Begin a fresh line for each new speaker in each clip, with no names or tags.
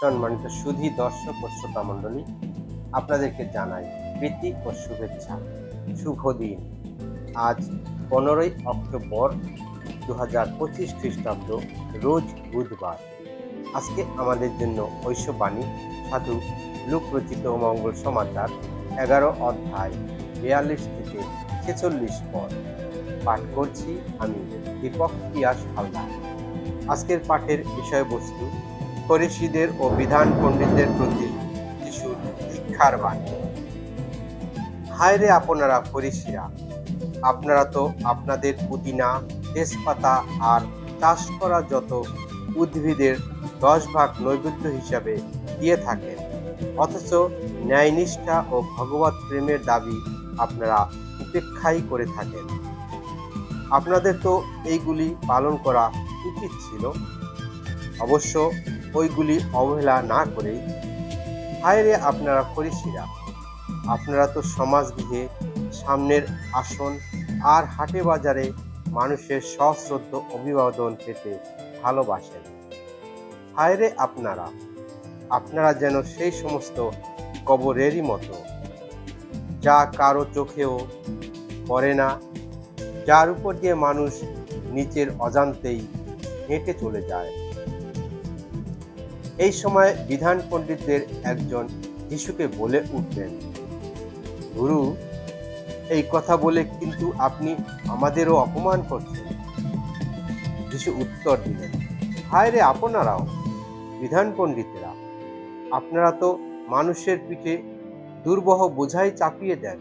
সম্মানিত সুধী দর্শক ও শ্রোতা মণ্ডলী, আপনাদেরকে জানাই প্রীতি ও শুভেচ্ছা। শুভ দিন। আজ পনেরোই অক্টোবর দু হাজার পঁচিশ খ্রিস্টাব্দ, রোজ বুধবার। আজকে আমাদের জন্য ঐশ্ববাণী সাধু লোকরচিত মঙ্গল সমাচার এগারো অধ্যায়, বিয়াল্লিশ থেকে ছেচল্লিশ পদ। পাঠ করছি আমি, দীপক পিয়াস হালদার। আজকের পাঠের বিষয়বস্তু ফরিসিদের ও বিধান পণ্ডিতদের প্রতি যিশুর শিক্ষার বাণী। হায় রে আপনারা ফরিসিরা, আপনারা তো আপনাদের পুদিনা, তেজপাতা আর চাষ করা যত উদ্ভিদের দশ ভাগ নৈবেদ্য হিসাবে দিয়ে থাকেন, অথচ ন্যায়নিষ্ঠা ও ভগবত প্রেমের দাবি আপনারা উপেক্ষাই করে থাকেন। আপনাদের তো এইগুলি পালন করা উচিত ছিল। অবশ্য ওইগুলি অবহেলা না করেই। হায় রে আপনারা ফরিসিরা, আপনারা তো সমাজগৃহে সামনের আসন আর হাটে বাজারে মানুষের সশ্রদ্ধ অভিবাদন পেতে ভালোবাসেন। হায় রে আপনারা আপনারা যেন সেই সমস্ত কবরেরই মতো, যা কারও চোখেও পড়ে না, যার উপর দিয়ে মানুষ নিচের অজান্তেই হেঁটে চলে যায়। এই সময় বিধান পণ্ডিতদের একজন যিশুকে বলে উঠলেন, গুরু, এই কথা বলে কিন্তু আপনি আমাদেরও অপমান করছেন। যিশু উত্তর দিলেন, হায় রে আপনারাও, বিধান পণ্ডিতেরা, আপনারা তো মানুষের পিঠে দুর্বহ বোঝাই চাপিয়ে দেন।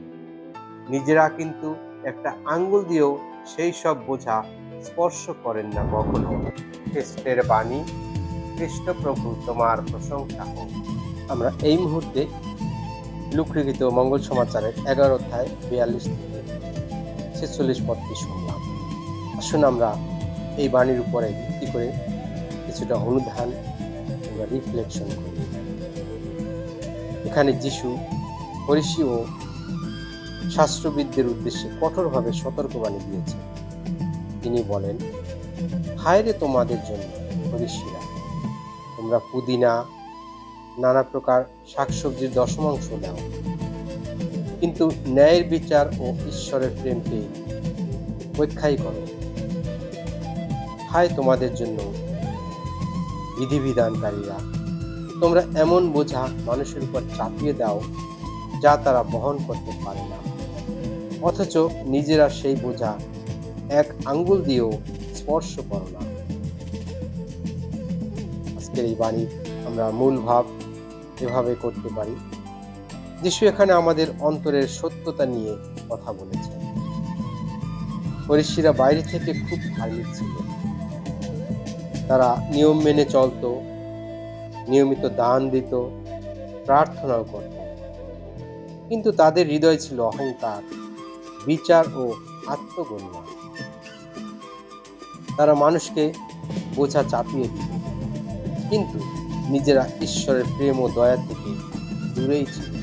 নিজেরা কিন্তু একটা আঙ্গুল দিয়েও সেই সব বোঝা স্পর্শ করেন না কখনো। খ্রিস্টের বাণী খ্রিস্টপ্রভু তোমার প্রশংসা হোক। আমরা এই মুহূর্তে লুকৃত মঙ্গল সমাচারের এগারো অধ্যায় বিয়াল্লিশ থেকে ছেচল্লিশ পদটি শুনলাম। আসুন আমরা এই বাণীর উপরে ভিত্তি করে কিছুটা অনুধান কিংবা রিফ্লেকশন করি। এখানে যিশু ফরিসি ও শাস্ত্রবিদদের উদ্দেশ্যে কঠোরভাবে সতর্কবাণী দিয়েছেন। তিনি বলেন, হায় রে তোমাদের জন্য ফরিসিরা তোমরা পুদিনা, নানা প্রকার শাকসবজির দশমাংশ দাও কিন্তু ন্যায়ের বিচার ও ঈশ্বরের প্রেমকে পরীক্ষাই করো। হায় তোমাদের জন্য বিধিবিধানকারীরা, তোমরা এমন বোঝা মানুষের উপর চাপিয়ে দাও যা তারা বহন করতে পারে না। অথচ নিজেরা সেই বোঝা এক আঙ্গুল দিয়েও স্পর্শ করো না। আজকের এই বাণী আমরা মূল ভাব এভাবে করতে পারি। যিশু এখানে আমাদের অন্তরের সত্যতা নিয়ে কথা বলেছেন। ফরিসিরা বাইরে থেকে খুব ধার্মিক ছিল। তারা নিয়ম মেনে চলতো, নিয়মিত দান দিত, প্রার্থনাও করত। কিন্তু তাদের হৃদয় ছিল অহংকার, বিচার ও আত্মগণ্য তারা মানুষকে বোঝা চাপিয়ে দিত। কিন্তু নিজেরা ঈশ্বরের প্রেম ও দয়া থেকে দূরেই ছিল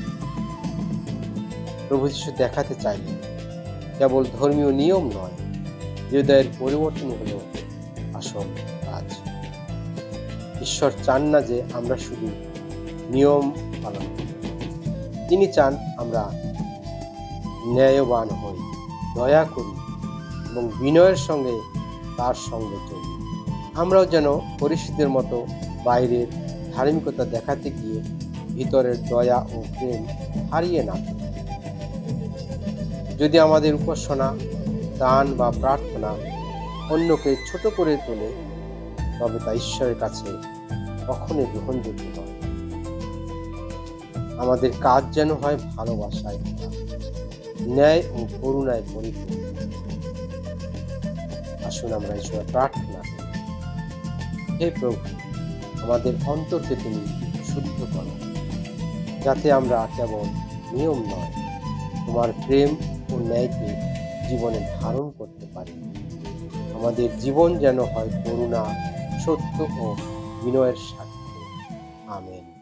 প্রভু যিশু দেখাতে চাইলেন, কেবল ধর্মীয় নিয়ম নয়, হৃদয়ের পরিবর্তন হলো আসল কাজ। ঈশ্বর চান না যে আমরা শুধু নিয়ম পালন করি। তিনি চান আমরা ন্যায়বান হই, দয়া করি এবং বিনয়ের সঙ্গে তার সঙ্গে চলি। আমরাও যেন পরিস্থিতির মতো বাইরের ধার্মিকতা দেখাতে গিয়ে ভিতরের দয়া ও প্রেম হারিয়ে না যদি আমাদের উপাসনা, দান বা প্রার্থনা অন্যকে ছোট করে তোলে, তবে তা ঈশ্বরের কাছে কখনোই গ্রহণযোগ্য নয়। আমাদের কাজ যেন হয় ভালোবাসায় ন্যায় ও করুণায় পরিপূর্ণ আসুন আমরা ঈশ্বর প্রার্থনা হে প্রভু আমাদের অন্তরকে তুমি শুদ্ধ করো, যাতে আমরা কেবল নিয়ম নয়, তোমার প্রেম ও ন্যায়কে জীবনে ধারণ করতে পারি। আমাদের জীবন যেন হয় করুণা, সত্য ও বিনয়ের সাথে। আমেন।